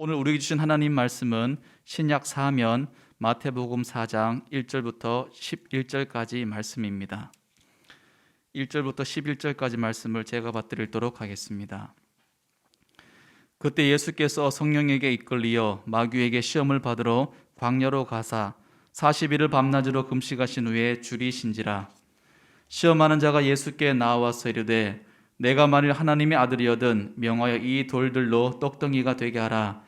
오늘 우리에게 주신 하나님 말씀은 신약 사면 마태복음 4장 1절부터 11절까지 말씀입니다. 1절부터 11절까지 말씀을 제가 받드리도록 하겠습니다. 그때 예수께서 성령에게 이끌리어 마귀에게 시험을 받으러 광야로 가사 40일을 밤낮으로 금식하신 후에 줄이신지라 시험하는 자가 예수께 나와서 이르되 내가 만일 하나님의 아들이여든 명하여 이 돌들로 떡덩이가 되게 하라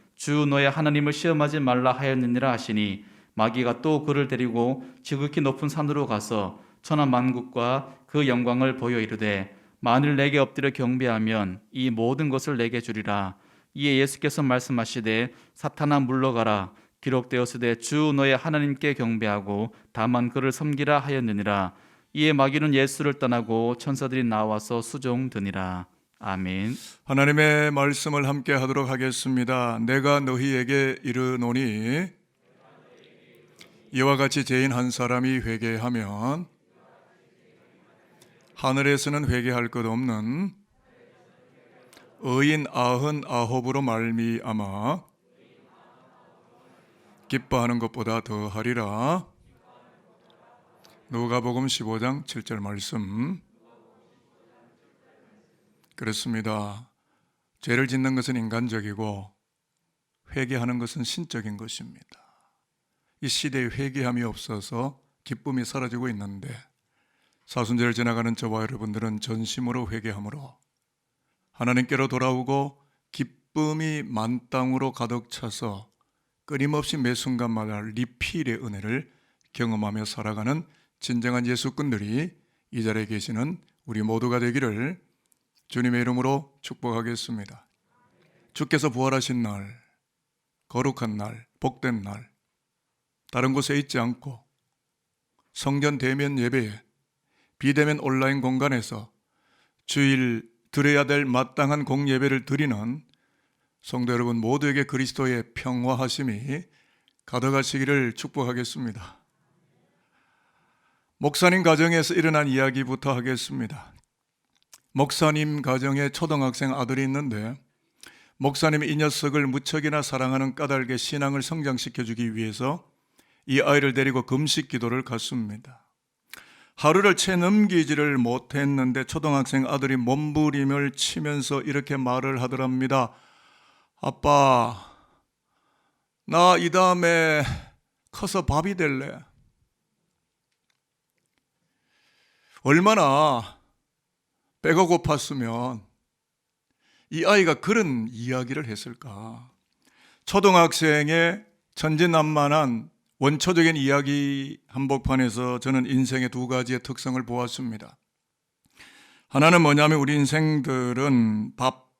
주 너의 하나님을 시험하지 말라 하였느니라 하시니 마귀가 또 그를 데리고 지극히 높은 산으로 가서 천하 만국과 그 영광을 보여 이르되 만일 내게 엎드려 경배하면 이 모든 것을 내게 주리라. 이에 예수께서 말씀하시되 사탄아 물러가라. 기록되었으되 주 너의 하나님께 경배하고 다만 그를 섬기라 하였느니라. 이에 마귀는 예수를 떠나고 천사들이 나와서 수종드니라 아멘. 하나님의 말씀을 함께 하도록 하겠습니다. 내가 너희에게 이르노니 이와 같이 죄인 한 사람이 회개하면 하늘에서는 회개할 것 없는 의인 아흔 아홉으로 말미암아 기뻐하는 것보다 더 하리라. 누가복음 15장 7절 말씀. 그렇습니다. 죄를 짓는 것은 인간적이고 회개하는 것은 신적인 것입니다. 이 시대에 회개함이 없어서 기쁨이 사라지고 있는데 사순절을 지나가는 저와 여러분들은 전심으로 회개함으로 하나님께로 돌아오고 기쁨이 만 땅으로 가득 차서 끊임없이 매 순간마다 리필의 은혜를 경험하며 살아가는 진정한 예수꾼들이 이 자리에 계시는 우리 모두가 되기를 주님의 이름으로 축복하겠습니다. 주께서 부활하신 날, 거룩한 날, 복된 날, 다른 곳에 있지 않고 성전 대면 예배에 비대면 온라인 공간에서 주일 드려야 될 마땅한 공예배를 드리는 성도 여러분 모두에게 그리스도의 평화하심이 가득하시기를 축복하겠습니다. 목사님 가정에서 일어난 이야기부터 하겠습니다. 목사님 가정에 초등학생 아들이 있는데 목사님이 이 녀석을 무척이나 사랑하는 까닭에 신앙을 성장시켜 주기 위해서 이 아이를 데리고 금식 기도를 갔습니다. 하루를 채 넘기지를 못했는데 초등학생 아들이 몸부림을 치면서 이렇게 말을 하더랍니다. 아빠, 나 이 다음에 커서 밥이 될래. 얼마나 배가 고팠으면 이 아이가 그런 이야기를 했을까? 초등학생의 천진난만한 원초적인 이야기 한복판에서 저는 인생의 두 가지의 특성을 보았습니다. 하나는 뭐냐면 우리 인생들은 밥,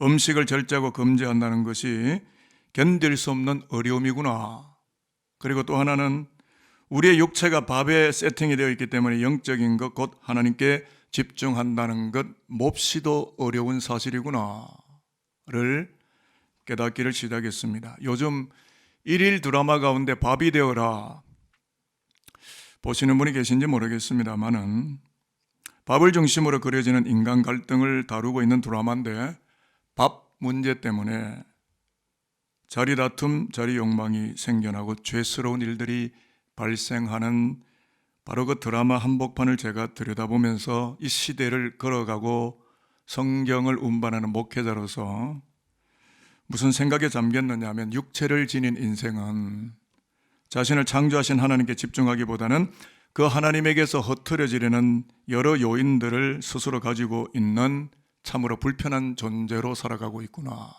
음식을 절제하고 금지한다는 것이 견딜 수 없는 어려움이구나. 그리고 또 하나는 우리의 육체가 밥에 세팅이 되어 있기 때문에 영적인 것, 곧 하나님께 집중한다는 것 몹시도 어려운 사실이구나를 깨닫기를 시작했습니다. 요즘 일일 드라마 가운데 밥이 되어라 보시는 분이 계신지 모르겠습니다만은 밥을 중심으로 그려지는 인간 갈등을 다루고 있는 드라마인데 밥 문제 때문에 자리 다툼, 자리 욕망이 생겨나고 죄스러운 일들이 발생하는 바로 그 드라마 한복판을 제가 들여다보면서 이 시대를 걸어가고 성경을 운반하는 목회자로서 무슨 생각에 잠겼느냐 하면 육체를 지닌 인생은 자신을 창조하신 하나님께 집중하기보다는 그 하나님에게서 허트려지려는 여러 요인들을 스스로 가지고 있는 참으로 불편한 존재로 살아가고 있구나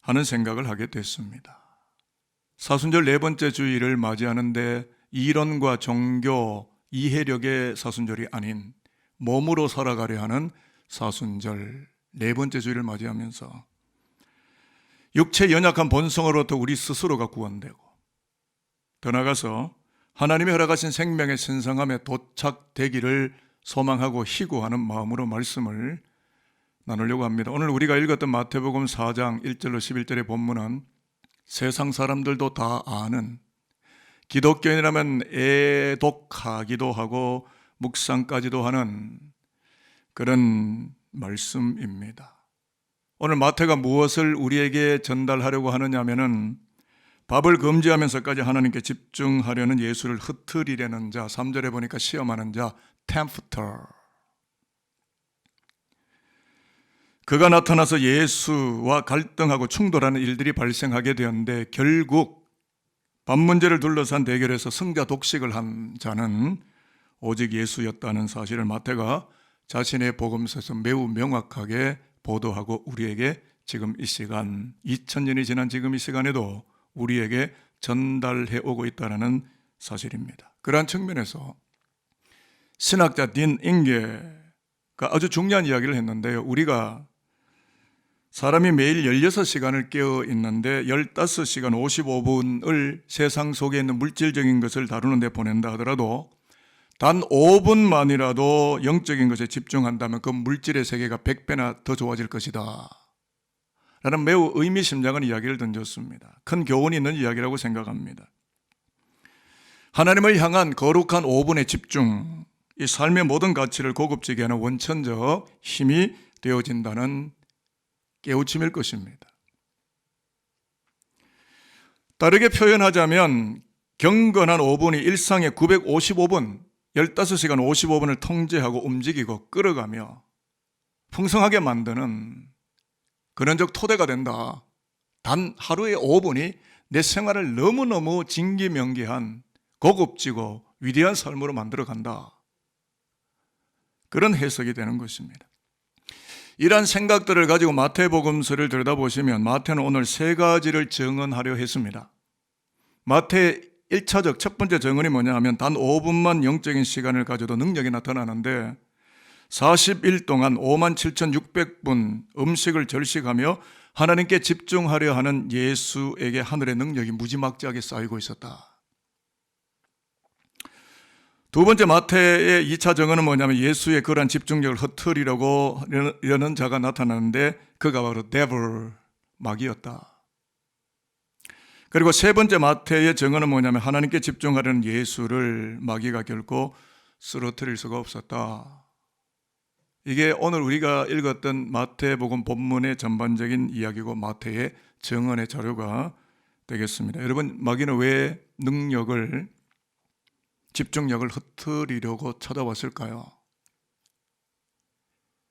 하는 생각을 하게 됐습니다. 사순절 네 번째 주일을 맞이하는데 이론과 종교, 이해력의 사순절이 아닌 몸으로 살아가려 하는 사순절 네 번째 주일을 맞이하면서 육체 연약한 본성으로부터 우리 스스로가 구원되고 더 나아가서 하나님이 허락하신 생명의 신성함에 도착되기를 소망하고 희구하는 마음으로 말씀을 나누려고 합니다. 오늘 우리가 읽었던 마태복음 4장 1절로 11절의 본문은 세상 사람들도 다 아는 기독교인이라면 애독하기도 하고 묵상까지도 하는 그런 말씀입니다. 오늘 마태가 무엇을 우리에게 전달하려고 하느냐면은 밥을 금지하면서까지 하나님께 집중하려는 예수를 흩트리려는 자, 3절에 보니까 시험하는 자, tempter. 그가 나타나서 예수와 갈등하고 충돌하는 일들이 발생하게 되었는데 결국 밥 문제를 둘러싼 대결에서 승자 독식을 한 자는 오직 예수였다는 사실을 마태가 자신의 복음서에서 매우 명확하게 보도하고 우리에게 지금 이 시간 2000년이 지난 지금 이 시간에도 우리에게 전달해 오고 있다는 사실입니다. 그러한 측면에서 신학자 딘 잉게가 아주 중요한 이야기를 했는데요. 우리가 사람이 매일 16시간을 깨어 있는데 15시간 55분을 세상 속에 있는 물질적인 것을 다루는 데 보낸다 하더라도 단 5분만이라도 영적인 것에 집중한다면 그 물질의 세계가 100배나 더 좋아질 것이다. 라는 매우 의미심장한 이야기를 던졌습니다. 큰 교훈이 있는 이야기라고 생각합니다. 하나님을 향한 거룩한 5분의 집중, 이 삶의 모든 가치를 고급지게 하는 원천적 힘이 되어진다는 깨우침일 것입니다. 다르게 표현하자면 경건한 5분이 일상의 955분, 15시간 55분을 통제하고 움직이고 끌어가며 풍성하게 만드는 근원적 토대가 된다. 단 하루의 5분이 내 생활을 너무너무 진기명기한 고급지고 위대한 삶으로 만들어 간다. 그런 해석이 되는 것입니다. 이러한 생각들을 가지고 마태복음서를 들여다보시면 마태는 오늘 세 가지를 정언하려 했습니다. 마태 1차적 첫 번째 정언이 뭐냐 하면 단 5분만 영적인 시간을 가져도 능력이 나타나는데 40일 동안 5만 7,600분 음식을 절식하며 하나님께 집중하려 하는 예수에게 하늘의 능력이 무지막지하게 쌓이고 있었다. 두 번째 마태의 2차 정언은 뭐냐면 예수의 그러한 집중력을 흩트리려고 이러는 자가 나타나는데 그가 바로 devil, 마귀였다. 그리고 세 번째 마태의 정언은 뭐냐면 하나님께 집중하려는 예수를 마귀가 결코 쓰러뜨릴 수가 없었다. 이게 오늘 우리가 읽었던 마태복음 본문의 전반적인 이야기고 마태의 정언의 자료가 되겠습니다. 여러분 마귀는 왜 능력을 집중력을 흩트리려고 찾아왔을까요?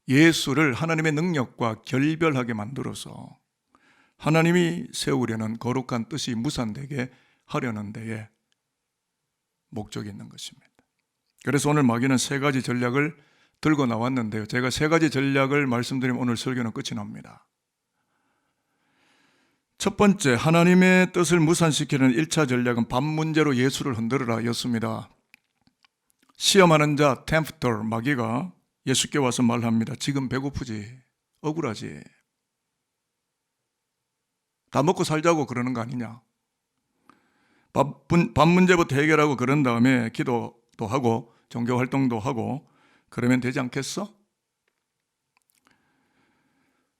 예수를 하나님의 능력과 결별하게 만들어서 하나님이 세우려는 거룩한 뜻이 무산되게 하려는 데에 목적이 있는 것입니다. 그래서 오늘 마귀는 세 가지 전략을 들고 나왔는데요. 제가 세 가지 전략을 말씀드리면 오늘 설교는 끝이 납니다. 첫 번째, 하나님의 뜻을 무산시키는 1차 전략은 밥 문제로 예수를 흔들어라 였습니다. 시험하는 자, 템프터, 마귀가 예수께 와서 말합니다. 지금 배고프지? 억울하지? 다 먹고 살자고 그러는 거 아니냐? 밥, 밥 문제부터 해결하고 그런 다음에 기도도 하고 종교 활동도 하고 그러면 되지 않겠어?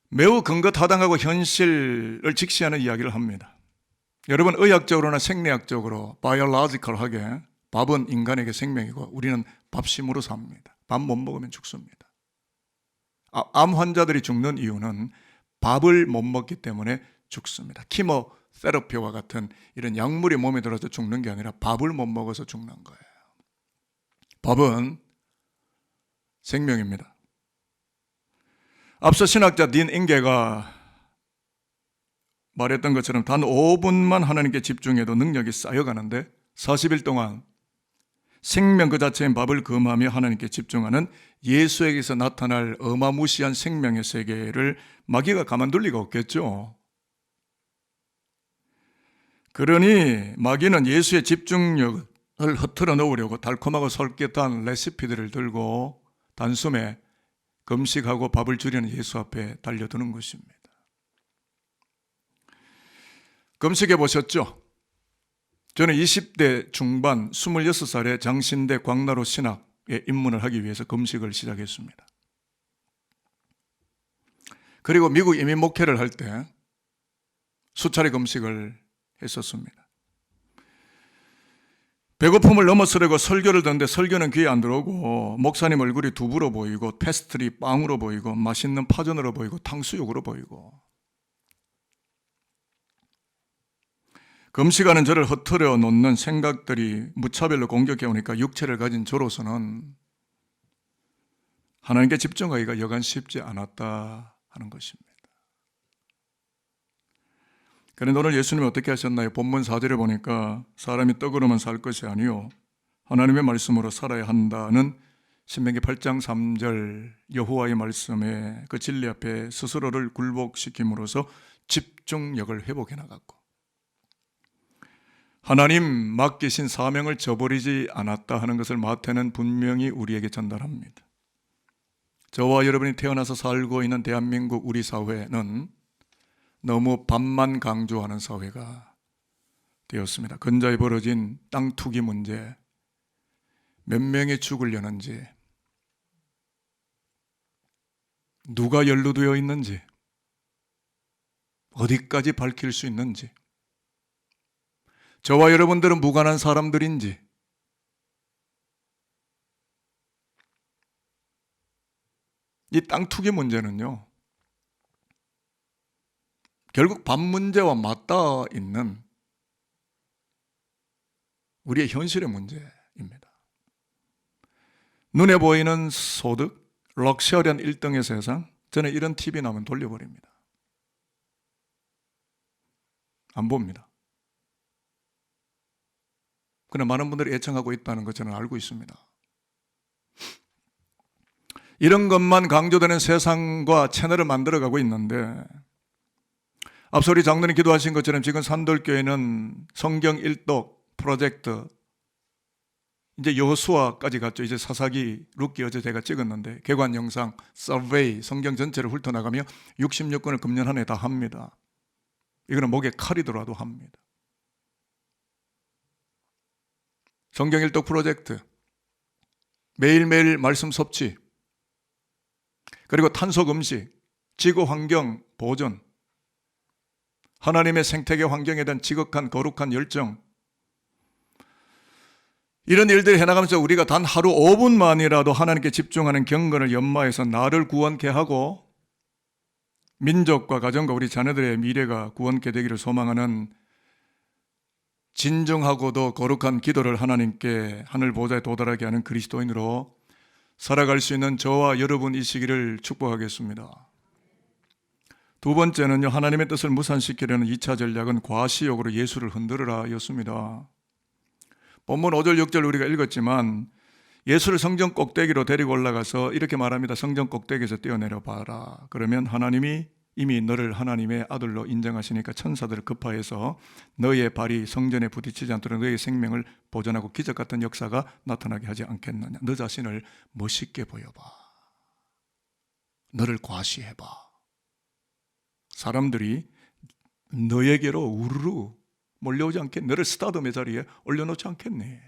매우 근거타당하고 현실을 직시하는 이야기를 합니다. 여러분 의학적으로나 생리학적으로 바이올로지컬하게 밥은 인간에게 생명이고 우리는 밥심으로 삽니다. 밥 못 먹으면 죽습니다. 아, 암 환자들이 죽는 이유는 밥을 못 먹기 때문에 죽습니다. 키모 세라피와 같은 이런 약물이 몸에 들어서 죽는 게 아니라 밥을 못 먹어서 죽는 거예요. 밥은 생명입니다. 앞서 신학자 딘 잉게가 말했던 것처럼 단 5분만 하나님께 집중해도 능력이 쌓여가는데 40일 동안 생명 그 자체인 밥을 금하며 하나님께 집중하는 예수에게서 나타날 어마무시한 생명의 세계를 마귀가 가만둘 리가 없겠죠. 그러니 마귀는 예수의 집중력을 흐트러 놓으려고 달콤하고 솔깃한 레시피들을 들고 단숨에 금식하고 밥을 줄이는 예수 앞에 달려드는 것입니다. 금식해 보셨죠? 저는 20대 중반 26살에 장신대 광나루 신학에 입문을 하기 위해서 금식을 시작했습니다. 그리고 미국 이민 목회를 할 때 수차례 금식을 했었습니다. 배고픔을 넘어서려고 설교를 듣는데 설교는 귀에 안 들어오고 목사님 얼굴이 두부로 보이고 페스트리 빵으로 보이고 맛있는 파전으로 보이고 탕수육으로 보이고 금시간은 저를 허트려 놓는 생각들이 무차별로 공격해 오니까 육체를 가진 저로서는 하나님께 집중하기가 여간 쉽지 않았다 하는 것입니다. 그런데 오늘 예수님이 어떻게 하셨나요? 본문 4절에 보니까 사람이 떡으로만 살 것이 아니요 하나님의 말씀으로 살아야 한다는 신명기 8장 3절 여호와의 말씀에 그 진리 앞에 스스로를 굴복시킴으로써 집중력을 회복해 나갔고 하나님 맡기신 사명을 저버리지 않았다 하는 것을 마태는 분명히 우리에게 전달합니다. 저와 여러분이 태어나서 살고 있는 대한민국 우리 사회는 너무 반만 강조하는 사회가 되었습니다. 근자에 벌어진 땅 투기 문제, 몇 명이 죽으려는지, 누가 연루되어 있는지, 어디까지 밝힐 수 있는지, 저와 여러분들은 무관한 사람들인지, 이 땅 투기 문제는요, 결국 밥 문제와 맞닿아 있는 우리의 현실의 문제입니다. 눈에 보이는 소득, 럭셔리한 1등의 세상, 저는 이런 TV 나면 돌려버립니다. 안 봅니다. 그러나 많은 분들이 애청하고 있다는 것 저는 알고 있습니다. 이런 것만 강조되는 세상과 채널을 만들어가고 있는데 앞서 우리 장로님 기도하신 것처럼 지금 산돌교회는 성경 일독 프로젝트 이제 여호수아까지 갔죠. 이제 사사기 룻기 어제 제가 찍었는데 개관 영상 서베이 성경 전체를 훑어나가며 66권을 금년 한 해 다 합니다. 이거는 목에 칼이 들어와도 합니다. 성경 일독 프로젝트 매일매일 말씀 섭취 그리고 탄소 음식 지구 환경 보존 하나님의 생태계 환경에 대한 지극한 거룩한 열정 이런 일들을 해나가면서 우리가 단 하루 5분만이라도 하나님께 집중하는 경건을 연마해서 나를 구원케 하고 민족과 가정과 우리 자녀들의 미래가 구원케 되기를 소망하는 진정하고도 거룩한 기도를 하나님께 하늘 보좌에 도달하게 하는 그리스도인으로 살아갈 수 있는 저와 여러분 이 시기를 축복하겠습니다. 두 번째는요, 하나님의 뜻을 무산시키려는 2차 전략은 과시욕으로 예수를 흔들어라 였습니다. 본문 5절, 6절 우리가 읽었지만 예수를 성전 꼭대기로 데리고 올라가서 이렇게 말합니다. 성전 꼭대기에서 뛰어내려 봐라. 그러면 하나님이 이미 너를 하나님의 아들로 인정하시니까 천사들을 급하여서 너의 발이 성전에 부딪히지 않도록 너의 생명을 보존하고 기적 같은 역사가 나타나게 하지 않겠느냐. 너 자신을 멋있게 보여봐. 너를 과시해봐. 사람들이 너에게로 우르르 몰려오지 않겠 너를 스타덤의 자리에 올려놓지 않겠니?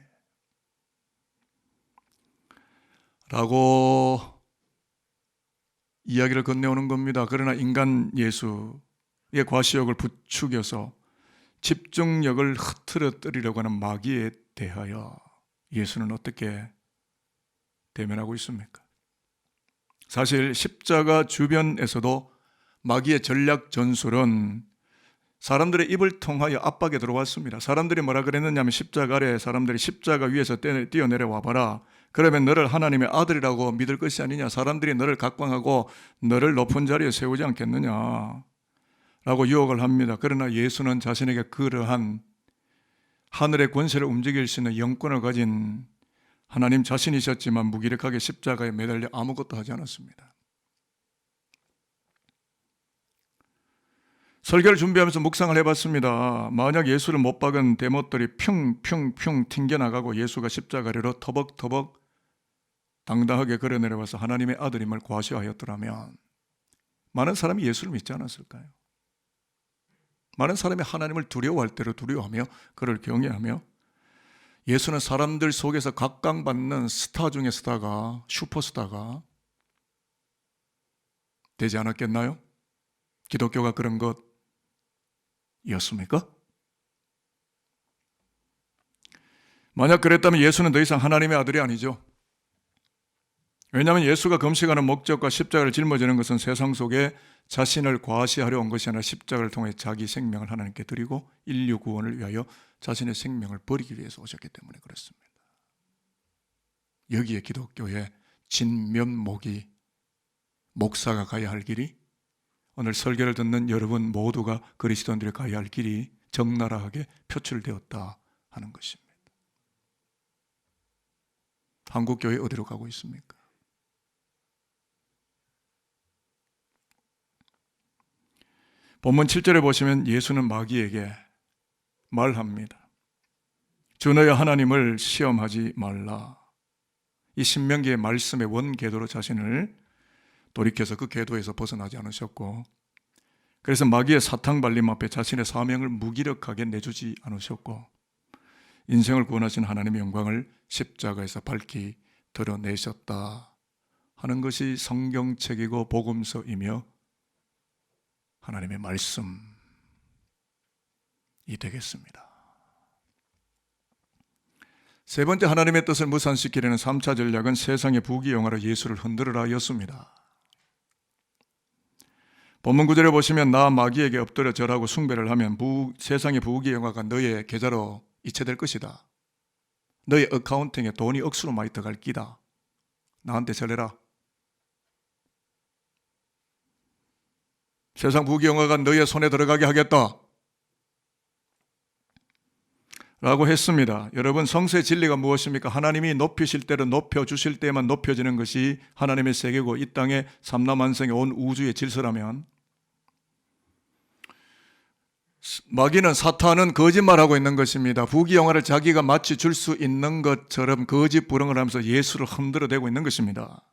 라고 이야기를 건네오는 겁니다. 그러나 인간 예수의 과시욕을 부추겨서 집중력을 흐트러뜨리려고 하는 마귀에 대하여 예수는 어떻게 대면하고 있습니까? 사실 십자가 주변에서도 마귀의 전략 전술은 사람들의 입을 통하여 압박에 들어왔습니다. 사람들이 뭐라 그랬느냐 면 십자가 아래 사람들이 십자가 위에서 뛰어내려 와 봐라. 그러면 너를 하나님의 아들이라고 믿을 것이 아니냐. 사람들이 너를 각광하고 너를 높은 자리에 세우지 않겠느냐. 라고 유혹을 합니다. 그러나 예수는 자신에게 그러한 하늘의 권세를 움직일 수 있는 영권을 가진 하나님 자신이셨지만 무기력하게 십자가에 매달려 아무것도 하지 않았습니다. 설교를 준비하면서 묵상을 해봤습니다. 만약 예수를 못 박은 대못들이 핑핑핑 튕겨나가고 예수가 십자가리로 터벅터벅 당당하게 걸어내려와서 하나님의 아들임을 과시하였더라면 많은 사람이 예수를 믿지 않았을까요? 많은 사람이 하나님을 두려워할 때로 두려워하며 그를 경외하며 예수는 사람들 속에서 각광받는 스타 중의 스타가 슈퍼스타가 되지 않았겠나요? 기독교가 그런 것 이었습니까? 만약 그랬다면 예수는 더 이상 하나님의 아들이 아니죠. 왜냐하면 예수가 금식하는 목적과 십자가를 짊어지는 것은 세상 속에 자신을 과시하려 온 것이 아니라 십자가를 통해 자기 생명을 하나님께 드리고 인류 구원을 위하여 자신의 생명을 버리기 위해서 오셨기 때문에 그렇습니다. 여기에 기독교의 진면목이 목사가 가야 할 길이 오늘 설교를 듣는 여러분 모두가 그리스도인들이 가야 할 길이 적나라하게 표출되었다 하는 것입니다. 한국 교회 어디로 가고 있습니까? 본문 7절에 보시면 예수는 마귀에게 말합니다. 주 너의 하나님을 시험하지 말라. 이 신명기의 말씀의 원 궤도로 자신을 돌이켜서 그 궤도에서 벗어나지 않으셨고 그래서 마귀의 사탕 발림 앞에 자신의 사명을 무기력하게 내주지 않으셨고 인생을 구원하신 하나님의 영광을 십자가에서 밝히 드러내셨다 하는 것이 성경책이고 복음서이며 하나님의 말씀이 되겠습니다. 세 번째 하나님의 뜻을 무산시키려는 3차 전략은 세상의 부귀영화로 예수를 흔들으라 였습니다. 본문 구절에 보시면 나 마귀에게 엎드려 절하고 숭배를 하면 부, 세상의 부귀 영화가 너의 계좌로 이체될 것이다. 너의 어카운팅에 돈이 억수로 많이 들어갈 끼다. 나한테 절해라. 세상 부귀 영화가 너의 손에 들어가게 하겠다. 라고 했습니다. 여러분 성서의 진리가 무엇입니까? 하나님이 높이실 때로 높여 주실 때만 높여지는 것이 하나님의 세계고 이 땅의 삼라만성의 온 우주의 질서라면 마귀는 사탄은 거짓말하고 있는 것입니다. 부귀 영화를 자기가 마치 줄 수 있는 것처럼 거짓 불응을 하면서 예수를 흔들어대고 있는 것입니다.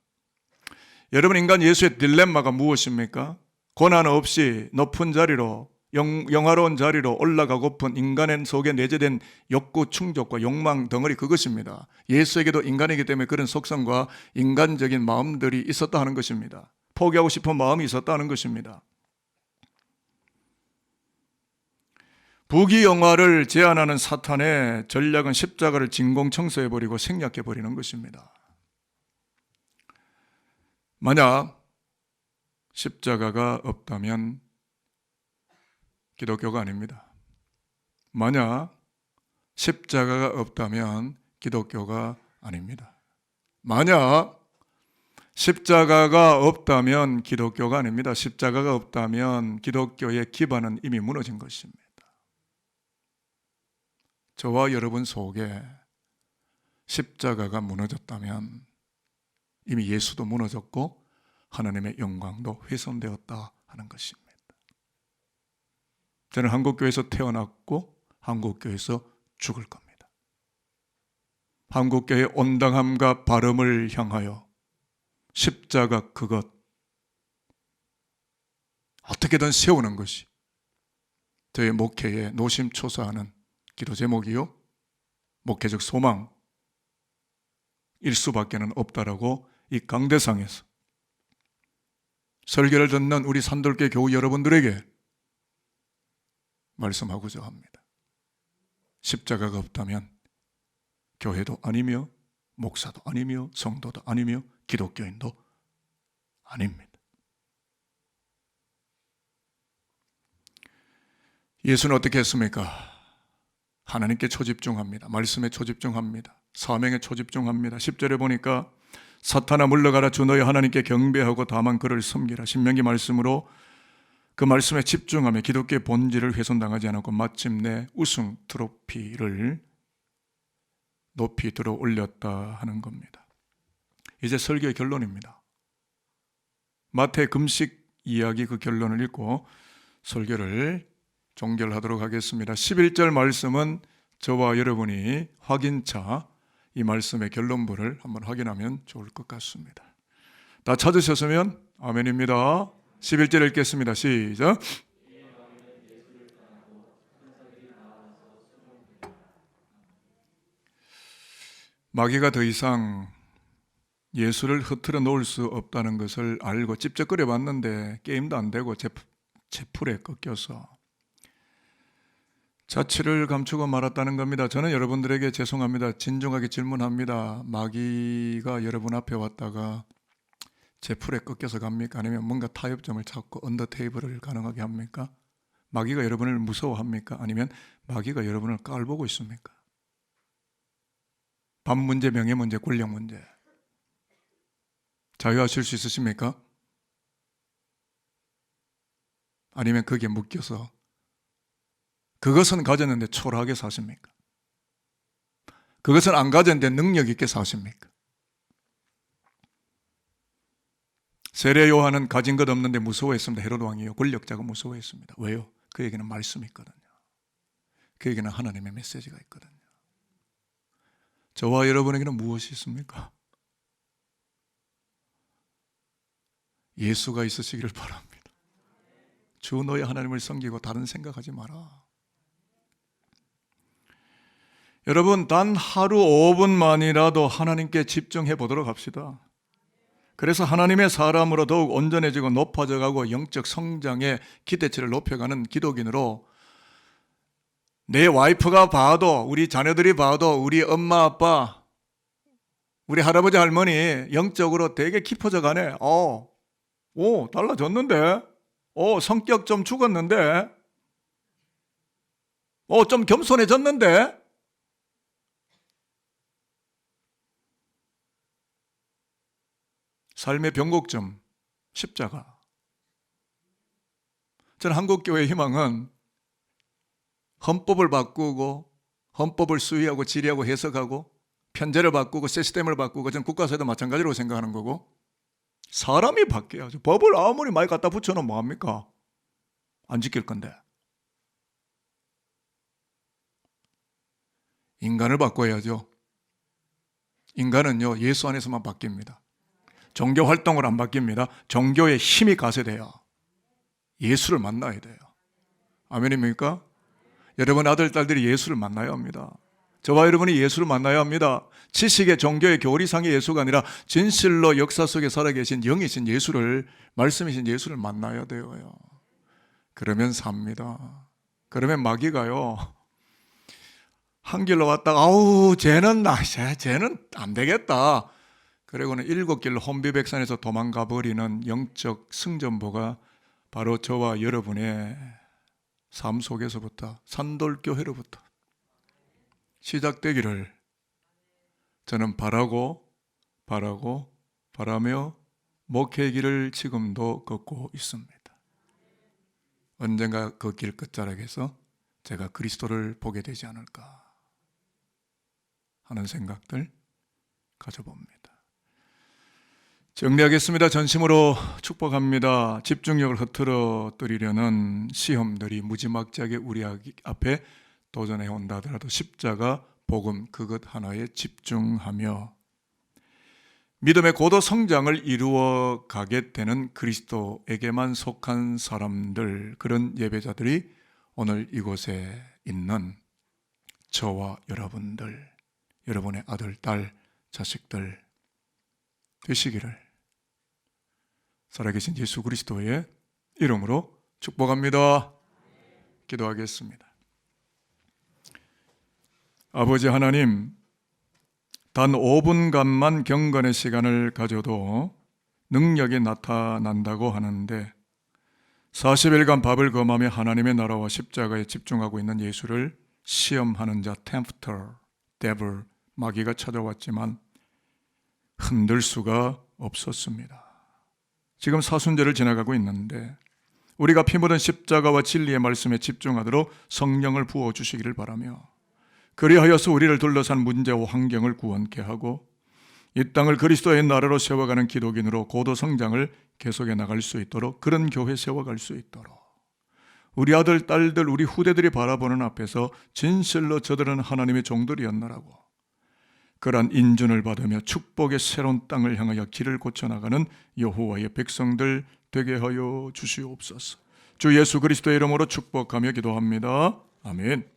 여러분 인간 예수의 딜레마가 무엇입니까? 고난 없이 높은 자리로 영, 영화로운 자리로 올라가고픈 인간의 속에 내재된 욕구 충족과 욕망 덩어리 그것입니다. 예수에게도 인간이기 때문에 그런 속성과 인간적인 마음들이 있었다 하는 것입니다. 포기하고 싶은 마음이 있었다 하는 것입니다. 부귀 영화를 제한하는 사탄의 전략은 십자가를 진공청소해 버리고 생략해 버리는 것입니다. 만약 십자가가 없다면 기독교가 아닙니다. 만약 십자가가 없다면 기독교가 아닙니다. 만약 십자가가 없다면 기독교가 아닙니다. 십자가가 없다면 기독교의 기반은 이미 무너진 것입니다. 저와 여러분 속에 십자가가 무너졌다면 이미 예수도 무너졌고 하나님의 영광도 훼손되었다 하는 것입니다. 저는 한국교회에서 태어났고 한국교회에서 죽을 겁니다. 한국교회의 온당함과 바름을 향하여 십자가 그것 어떻게든 세우는 것이 저의 목회에 노심초사하는 기도 제목이요 목회적 소망 일 수밖에는 없다라고 이 강대상에서 설교를 듣는 우리 산돌교 교우 여러분들에게 말씀하고자 합니다. 십자가가 없다면 교회도 아니며 목사도 아니며 성도도 아니며 기독교인도 아닙니다. 예수는 어떻게 했습니까? 하나님께 초집중합니다. 말씀에 초집중합니다. 사명에 초집중합니다. 10절에 보니까 사탄아 물러가라 주 너희 하나님께 경배하고 다만 그를 섬기라. 신명기 말씀으로 그 말씀에 집중하며 기독교의 본질을 훼손당하지 않았고 마침내 우승 트로피를 높이 들어 올렸다 하는 겁니다. 이제 설교의 결론입니다. 마태 금식 이야기 그 결론을 읽고 설교를 종결하도록 하겠습니다. 11절 말씀은 저와 여러분이 확인차 이 말씀의 결론부를 한번 확인하면 좋을 것 같습니다. 다 찾으셨으면 아멘입니다. 11절 읽겠습니다. 시작. 마귀가 더 이상 예수를 흐트러 놓을 수 없다는 것을 알고 찝쩍거려 봤는데 게임도 안 되고 제풀에 꺾여서 자취를 감추고 말았다는 겁니다. 저는 여러분들에게 죄송합니다. 진중하게 질문합니다. 마귀가 여러분 앞에 왔다가 제 풀에 꺾여서 갑니까? 아니면 뭔가 타협점을 찾고 언더 테이블을 가능하게 합니까? 마귀가 여러분을 무서워합니까? 아니면 마귀가 여러분을 깔보고 있습니까? 밥 문제, 명예 문제, 권력 문제. 자유하실 수 있으십니까? 아니면 거기에 묶여서 그것은 가졌는데 초라하게 사십니까? 그것은 안 가졌는데 능력 있게 사십니까? 세례 요한은 가진 것 없는데 무서워했습니다. 헤로드 왕이요. 권력자가 무서워했습니다. 왜요? 그에게는 말씀이 있거든요. 그에게는 하나님의 메시지가 있거든요. 저와 여러분에게는 무엇이 있습니까? 예수가 있으시기를 바랍니다. 주 너의 하나님을 섬기고 다른 생각하지 마라. 여러분, 단 하루 5분만이라도 하나님께 집중해 보도록 합시다. 그래서 하나님의 사람으로 더욱 온전해지고 높아져 가고 영적 성장의 기대치를 높여가는 기독인으로 내 와이프가 봐도 우리 자녀들이 봐도 우리 엄마 아빠 우리 할아버지 할머니 영적으로 되게 깊어져 가네. 어, 오 달라졌는데, 어 성격 좀 죽었는데, 어 좀 겸손해졌는데. 삶의 변곡점 십자가. 저는 한국교회의 희망은 헌법을 바꾸고 헌법을 수위하고 지리하고 해석하고 편제를 바꾸고 시스템을 바꾸고 저는 국가사회도 마찬가지로 생각하는 거고 사람이 바뀌어야죠. 법을 아무리 많이 갖다 붙여놓으면 뭐합니까? 안 지킬 건데. 인간을 바꿔야죠. 인간은요, 예수 안에서만 바뀝니다. 종교 활동을 안 바뀝니다. 종교의 힘이 가세돼요. 예수를 만나야 돼요. 아멘입니까? 여러분 아들, 딸들이 예수를 만나야 합니다. 저와 여러분이 예수를 만나야 합니다. 지식의 종교의 교리상의 예수가 아니라 진실로 역사 속에 살아계신 영이신 예수를 말씀이신 예수를 만나야 돼요. 그러면 삽니다. 그러면 마귀가요. 한 길로 왔다가 아우 쟤는 나 쟤는 안 되겠다. 그리고는 일곱 길로 혼비백산에서 도망가 버리는 영적 승전보가 바로 저와 여러분의 삶 속에서부터 산돌교회로부터 시작되기를 저는 바라고 바라고 바라며 목회 길을 지금도 걷고 있습니다. 언젠가 그 길 끝자락에서 제가 그리스도를 보게 되지 않을까 하는 생각들 가져봅니다. 정리하겠습니다. 전심으로 축복합니다. 집중력을 흐트러뜨리려는 시험들이 무지막지하게 우리 앞에 도전해 온다 하더라도 십자가 복음 그것 하나에 집중하며 믿음의 고도 성장을 이루어 가게 되는 그리스도에게만 속한 사람들 그런 예배자들이 오늘 이곳에 있는 저와 여러분들 여러분의 아들 딸 자식들 되시기를 살아계신 예수 그리스도의 이름으로 축복합니다. 기도하겠습니다. 아버지 하나님, 단 5분간만 경건의 시간을 가져도 능력이 나타난다고 하는데 40일간 밥을 검하며 하나님의 나라와 십자가에 집중하고 있는 예수를 시험하는 자 템프터, 데블, 마귀가 찾아왔지만 흔들 수가 없었습니다. 지금 사순절을 지나가고 있는데 우리가 피 묻은 십자가와 진리의 말씀에 집중하도록 성령을 부어 주시기를 바라며 그리하여서 우리를 둘러싼 문제와 환경을 구원케 하고 이 땅을 그리스도의 나라로 세워가는 기독인으로 고도 성장을 계속해 나갈 수 있도록 그런 교회 세워갈 수 있도록 우리 아들, 딸들, 우리 후대들이 바라보는 앞에서 진실로 저들은 하나님의 종들이었나라고 그러한 인준을 받으며 축복의 새로운 땅을 향하여 길을 고쳐나가는 여호와의 백성들 되게 하여 주시옵소서. 주 예수 그리스도의 이름으로 축복하며 기도합니다. 아멘.